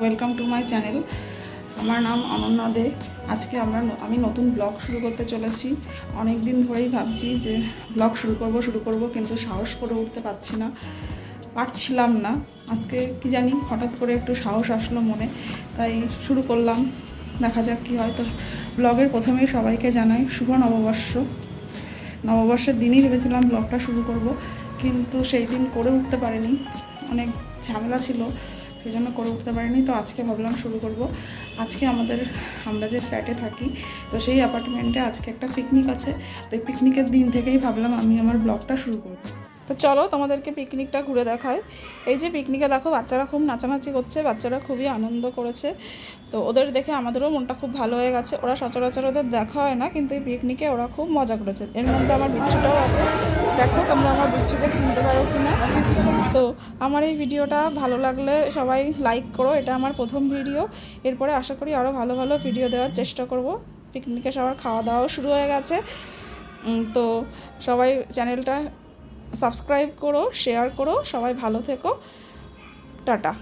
Welcome to my channel আমার নাম অনন্যা দে। আজকে আমরা আমি নতুন ব্লগ শুরু করতে চলেছি। অনেক দিন ধরেই ভাবছি যে ব্লগ শুরু করব শুরু করব, কিন্তু সাহস করে উঠতে পারছি না। পারছিলাম না। আজকে কি জানি, হঠাৎ করে একটু সাহস আসলো মনে। তাই শুরু করলাম। দেখা যাক কী হয়। তো ব্লগের প্রথমেই সবাইকে জানাই, শুভ নববর্ষ। নববর্ষের দিনই ভেবেছিলাম ব্লগটা শুরু করব, কিন্তু সেই দিন করে উঠতে পারিনি। অনেক ঝামেলা ছিল। সেই জন্য করে উঠতে পারিনি, তো আজকে ভাবলাম শুরু করব। আজকে আমাদের, আমরা যে ফ্ল্যাটে থাকি, তো সেই অ্যাপার্টমেন্টে আজকে একটা পিকনিক আছে। তো এই পিকনিকের দিন থেকেই ভাবলাম আমি আমার ব্লগটা শুরু করব। তো চলো তোমাদেরকে পিকনিকটা ঘুরে দেখায় এই যে পিকনিকে দেখো, বাচ্চারা খুব নাচানাচি করছে, বাচ্চারা খুবই আনন্দ করেছে। তো ওদের দেখে আমাদেরও মনটা খুব ভালো হয়ে গেছে। ওরা সচরাচর ওদের দেখা হয় না, কিন্তু এই পিকনিকে ওরা খুব মজা করেছে। এর মধ্যে আমার বিচ্ছুটাও আছে। দেখো তোমরা আমার বিচ্ছুকে চিনতে পারো কি না তো আমার এই ভিডিওটা ভালো লাগলে সবাই লাইক করো, এটা আমার প্রথম ভিডিও। এরপরে আশা করি আরও ভালো ভালো ভিডিও দেওয়ার চেষ্টা করব। পিকনিকে সবার খাওয়া দাওয়াও শুরু হয়ে গেছে। তো সবাই চ্যানেলটা সাবস্ক্রাইব করো শেয়ার করো, সবাই ভালো থেকো। টাটা।